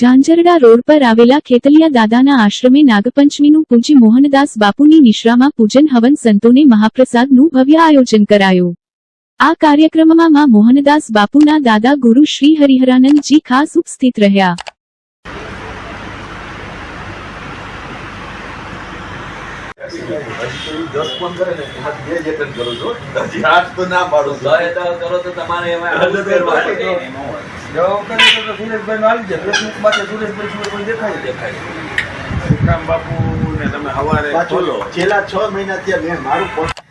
Zanzarda road પર આવેલા ખેતલિયા દાદાના આશ્રમે નાગપંચમીનું પૂજ્ય મોહનદાસ બાપુની નિશ્રામાં પૂજન હવન સંતોને મહાપ્રસાદનું ભવ્ય આયોજન કરાયું. આ કાર્યક્રમમાં માં મોહનદાસ બાપુના દાદા ગુરુ શ્રી હરિહરાનંદજી ખાસ ઉપસ્થિત રહ્યા. દસ બે કરું છું હજી આઠ તો ના પાડું કરો તો તમારે એમાં. જવાબ કરીએ તો સુરેશભાઈ આવી જાય ફેસબુક માટે સુરેશભાઈ સિવાય દેખાય. દેખાય વિક્રમ બાપુ ને તમે સવારે છેલ્લા છ મહિના ત્યાં મેં મારું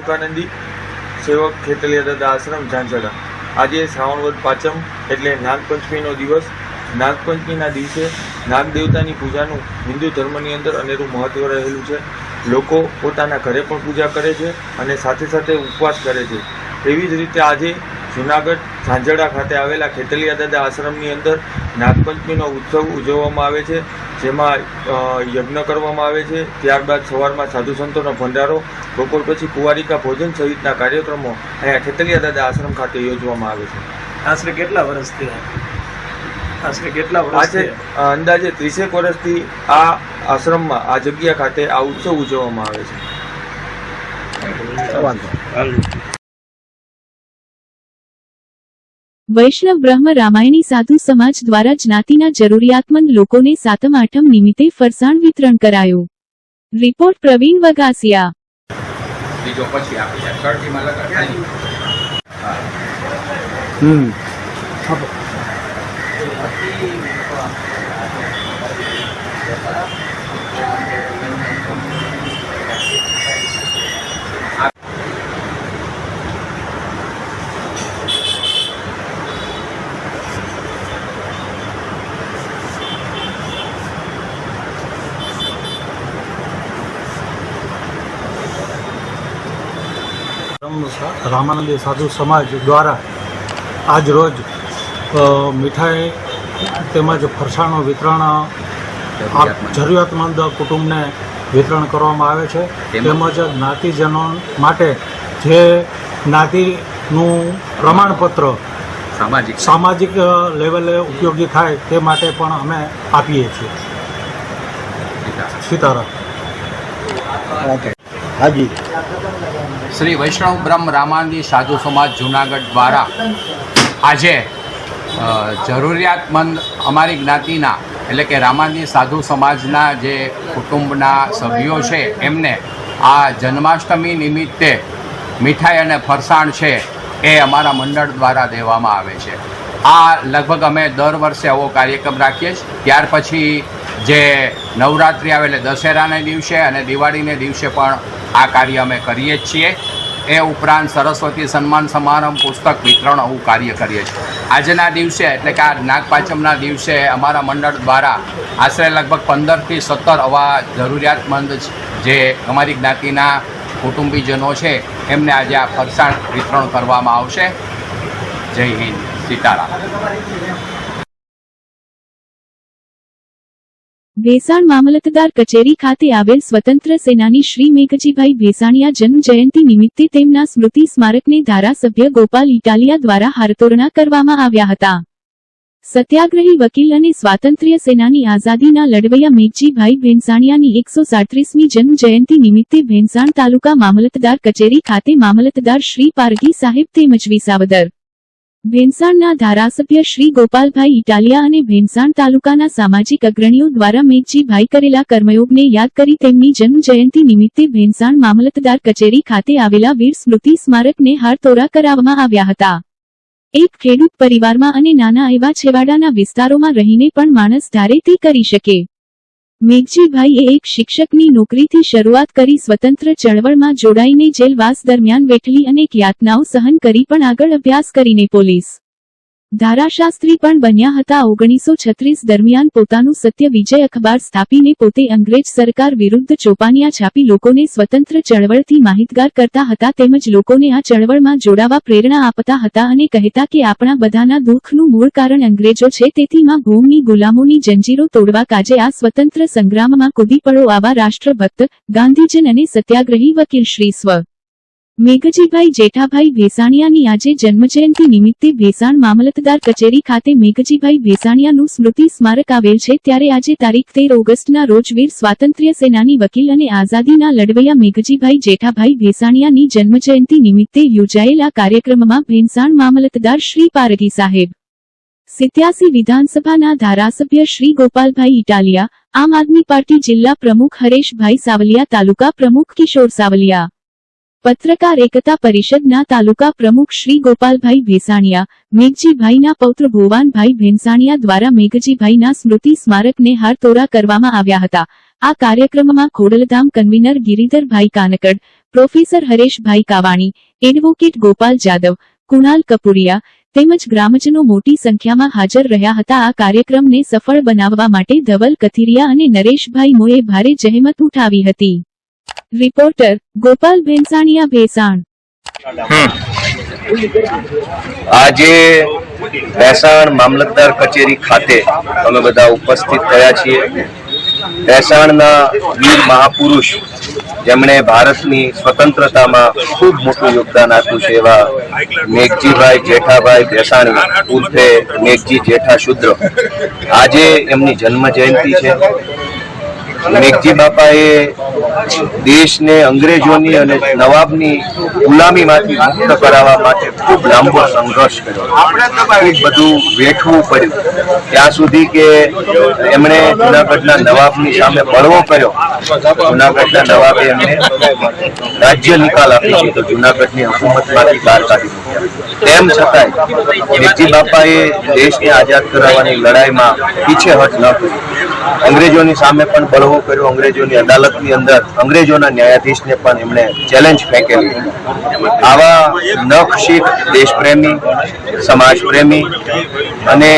સુખાનંદી સેવક ખેતલિયા દાદા આશ્રમ, ઝાંઝડા. આજે શ્રાવણ વદ પાંચમ એટલે નાગપંચમીનો દિવસ. નાગપંચમીના દિવસે નાગદેવતાની પૂજાનું હિન્દુ ધર્મની અંદર અનેરું મહત્વ રહેલું છે. લોકો પોતાના ઘરે પણ પૂજા કરે છે અને સાથે સાથે ઉપવાસ કરે છે. એવી જ રીતે આજે જુનાગઢ ઝાંઝડા ખાતે આવેલા ખેતલિયા દાદા આશ્રમની અંદર નાગપંચમીનો ઉત્સવ ઉજવવામાં આવે છે જેમાં યજ્ઞ કરવામાં આવે છે. ત્યારબાદ સવારમાં સાધુ સંતોનો ભંડારો બપોર પછી કુંવારિકા ભોજન સહિતના કાર્યક્રમો અહીંયા ખેતલિયા દાદા આશ્રમ ખાતે યોજવામાં આવે છે. આશરે કેટલા વર્ષથી આશરે કેટલા વર્ષ અંદાજે ત્રીસેક વર્ષથી આ આશ્રમમાં આ જગ્યા ખાતે આ ઉત્સવ ઉજવવામાં આવે છે. વાંધો. વૈષ્ણવ બ્રહ્મ રામાયણી સાધુ સમાજ દ્વારા જ્ઞાતિના જરૂરિયાતમંદ લોકોને સાતમ આઠમ નિમિત્તે ફરસાણ વિતરણ કરાયું. રિપોર્ટ પ્રવીણ વગાસિયા. હમ. રામાનંદી સાધુ સમાજ દ્વારા આજ રોજ મીઠાઈ તેમજ ફરસાણનું વિતરણ જરૂરિયાતમંદ કુટુંબને વિતરણ કરવામાં આવે છે. તેમજ જ્ઞાતિજનો માટે જે જ્ઞાતિનું પ્રમાણપત્ર સામાજિક. સામાજિક લેવલે ઉપયોગી થાય તે માટે પણ અમે આપીએ છીએ. સીતારામ. હાજી. શ્રી વૈષ્ણવ બ્રહ્મ રામાનંદી સાધુ સમાજ જુનાગઢ દ્વારા આજે જરૂરિયાતમંદ અમારી જ્ઞાતિના, એટલે કે રામાનંદી સાધુ સમાજના જે કુટુંબના સભ્યો છે, એમને આ જન્માષ્ટમી નિમિત્તે મીઠાઈ અને ફરસાણ છે એ અમારા મંડળ દ્વારા દેવામાં આવે છે. આ લગભગ અમે દર વર્ષે આવો કાર્યક્રમ રાખીએ છીએ. ત્યાર પછી જે નવરાત્રિ આવે એટલે દશેરાને દિવસે અને દિવાળીને દિવસે પણ આ કાર્ય અમે કરીએ જ છીએ. એ ઉપરાંત સરસ્વતી સન્માન સમારંભ, પુસ્તક વિતરણ આવું કાર્ય કરીએ છીએ. આજના દિવસે એટલે કે આ નાગપાંચમના દિવસે અમારા મંડળ દ્વારા આશરે લગભગ પંદરથી સત્તર આવા જરૂરિયાતમંદ જે અમારી જ્ઞાતિના કુટુંબીજનો છે, એમને આજે આ ફરસાણ વિતરણ કરવામાં આવશે. જય હિન્દ. સીતારામ. ભેસાણ મામલતદાર કચેરી ખાતે આવેલ સ્વતંત્ર સેનાની શ્રી મેઘજીભાઈ ભેસાણીયા જન્મ જયંતિ નિમિત્તે તેમના સ્મૃતિ સ્મારકને ધારાસભ્ય ગોપાલ ઇટાલિયા દ્વારા હારતોરણા કરવામાં આવ્યા હતા. સત્યાગ્રહી વકીલ અને સ્વાતંત્ર્ય સેનાની આઝાદીના લડવૈયા મેઘજીભાઈ ભેંસાણીયાની એકસો સાડત્રીસમી જન્મ જયંતિ નિમિત્તે ભેંસાણ તાલુકા મામલતદાર કચેરી ખાતે મામલતદાર શ્રી પારગી સાહેબ તેમજ વિસાવદર ભેંસાણના ધારાસભ્ય શ્રી ગોપાલભાઈ ઇટાલિયા અને ભેંસાણ તાલુકાના સામાજિક અગ્રણીઓ દ્વારા મેઘજીભાઈ કરેલા કર્મયોગને યાદ કરી તેમની જન્મજયંતિ નિમિત્તે ભેંસાણ મામલતદાર કચેરી ખાતે આવેલા વીર સ્મૃતિ સ્મારકને હારતોરા કરાવવામાં આવ્યા હતા. એક ખેડૂત પરિવારમાં અને નાના એવા છેવાડાના વિસ્તારોમાં રહીને પણ માણસ ધારે તે કરી શકે. મેઘજીભાઈએ એક શિક્ષકની નોકરીથી શરૂઆત કરી સ્વતંત્ર ચળવળમાં જોડાઈને જેલવાસ દરમિયાન વેઠલી અનેક યાતનાઓ સહન કરી પણ આગળ અભ્યાસ કરીને પોલીસ ધારાશાસ્ત્રી પણ બન્યા હતા ઓગણીસો છત્રીસ દરમિયાન પોતાનું સત્ય વિજય અખબાર સ્થાપીને પોતે અંગ્રેજ સરકાર વિરુદ્ધ ચોપાનિયા છાપી લોકોને સ્વતંત્ર ચળવળથી માહિતગાર કરતા હતા તેમજ લોકોને આ ચળવળમાં જોડાવા પ્રેરણા આપતા હતા અને કહેતા કે આપણા બધાના દુઃખનું મૂળ કારણ અંગ્રેજો છે, તેથી માં ભૂમની ગુલામોની જંજીરો તોડવા કાજે આ સ્વતંત્ર સંગ્રામમાં કૂદી પડો આવા રાષ્ટ્રભક્ત, ગાંધીજન અને સત્યાગ્રહી વકીલ શ્રી સ્વ. મેઘજીભાઈ જેઠાભાઈ ભેસાણિયાની આજે જન્મજયંતિ નિમિત્તે ભેસાણ મામલતદાર કચેરી ખાતે મેઘજીભાઈ ભેસાણિયાનું સ્મૃતિ સ્મારક આવેલ છે. ત્યારે આજે તારીખ તેર ઓગસ્ટના રોજ વીર સ્વાતંત્ર્ય સેનાની વકીલ અને આઝાદીના લડવૈયા મેઘજીભાઈ જેઠાભાઈ ભેસાણિયાની જન્મજયંતિ નિમિત્તે યોજાયેલ કાર્યક્રમમાં ભેંસાણ મામલતદાર શ્રી પારગી સાહેબ, સિત્યાસી વિધાનસભાના ધારાસભ્ય શ્રી ગોપાલભાઈ ઇટાલિયા, આમ આદમી પાર્ટી જિલ્લા પ્રમુખ હરેશભાઈ સાવલિયા, તાલુકા પ્રમુખ કિશોર સાવલિયા પત્રકાર એકતા પરિષદના તાલુકા પ્રમુખ શ્રી ગોપાલભાઈ ભેસાણીયા, મેઘજીભાઈના પૌત્ર ભુવાનભાઈ ભેંસાણિયા દ્વારા મેઘજીભાઈના સ્મૃતિ સ્મારકને હારતોરા કરવામાં આવ્યા હતા. આ કાર્યક્રમમાં Khodaldham convener Giridharbhai Kankad, professor Hareshbhai Kavani, advocate Gopal Jadav, Kunal Kapuriya તેમજ ગ્રામજનો મોટી સંખ્યામાં હાજર રહ્યા હતા. આ કાર્યક્રમને સફળ બનાવવા માટે ધવલ કથિરિયા અને નરેશભાઈ મોએ ભારે જહેમત ઉઠાવી હતી. રિપોર્ટર ગોપાલ ભેંસાણીયા ભેસાણ આજે ભેસાણ મામલતદાર કચેરી ખાતે અમે બધા ઉપસ્થિત થયા છીએ. ભેસાણના વીર મહાપુરુષ, જેમણે ભારતની સ્વતંત્રતામાં ખૂબ મોટું યોગદાન આપ્યું છે એવા મેઘજીભાઈ જેઠાભાઈ ભેસાણી, ઉર્ફે મેઘજી જેઠા શુદ્ર આજે એમની જન્મ જયંતિ છે. મેઘજી બાપાએ દેશને અંગ્રેજોની અને નવાબની ગુલામીમાંથી મુક્ત કરાવવા માટે ખૂબ લાંબો સંઘર્ષ કર્યો. બધું વેઠવું પડ્યું. ત્યાં સુધી કે એમણે જુનાગઢના નવાબની સામે બળવો કર્યો. જુનાગઢના નવાબે એમને રાજ્ય નિકાલ આપી દીધો જુનાગઢની હુકુમતમાંથી બહાર કાઢી તેમ છતાંય મેઘજી બાપાએ દેશને આઝાદ કરાવવાની લડાઈમાં પીછેહટ ન કરી. અંગ્રેજોની સામે પણ બળવો કર્યો. અંગ્રેજોની અદાલતની અંદર અંગ્રેજોના ન્યાયાધીશને પણ એમણે ચેલેન્જ ફેંકેલી. આવા નખશીખ દેશપ્રેમી, સમાજપ્રેમી અને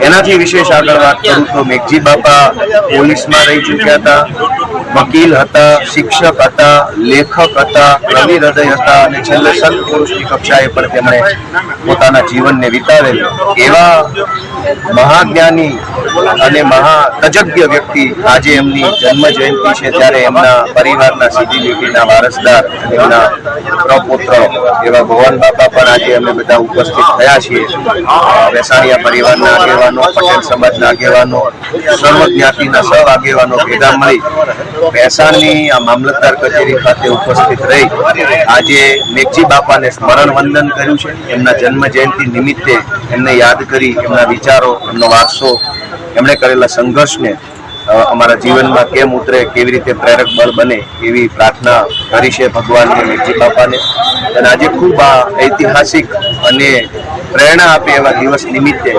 એનાથી વિશેષ આગળ વાત કરું તો મેઘજી બાપા પોલીસમાં રહી ચૂક્યા હતા. વકીલ હતા, શિક્ષક હતા, લેખક હતા કવિ હૃદય હતા અને છેલ્લે સંત પુરુષની કક્ષાએ પણ તેમણે પોતાના જીવનને વિતાવેલું એવા મહાજ્ઞાની અને મહા તજજ્ઞ વ્યક્તિ આજે એમની જન્મ જયંતિ છે ત્યારે એમના પરિવારના સીધી લીટીના વારસદાર એમના પ્રપુત્ર એવા ભગવાન બાપા પણ આજે અમે બધા ઉપસ્થિત થયા છીએ. વેસાણીયા પરિવારના આગેવાનો પટેલ સમાજના આગેવાનો સર્વ જ્ઞાતિના સહ આગેવાનો ભેગા મળી ભેસાણની આ મામલતદાર કચેરી ખાતે ઉપસ્થિત રહી. આજે મેઘજી બાપાને સ્મરણ વંદન કર્યું છે. એમના જન્મ જયંતિ નિમિત્તે એમને યાદ કરી એમના વિચારો એમનો વારસો એમણે કરેલા સંઘર્ષને અમારા જીવનમાં કેમ ઉતરે કેવી રીતે પ્રેરક બળ બને એવી પ્રાર્થના કરી છે ભગવાનને મેઘજી બાપાને. અને આજે ખૂબ આ ઐતિહાસિક અને પ્રેરણા આપે એવા દિવસ નિમિત્તે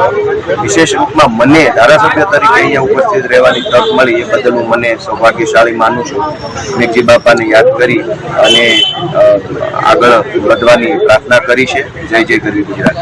વિશેષ રૂપમાં મને ધારાસભ્ય તરીકે અહીંયા ઉપસ્થિત રહેવાની તક મળી એ બદલ હું મને સૌભાગ્યશાળી માનું છું. મેઘજી બાપાને યાદ કરી અને આગળ વધવાની પ્રાર્થના કરી છે. જય જય ગરવી ગુજરાત.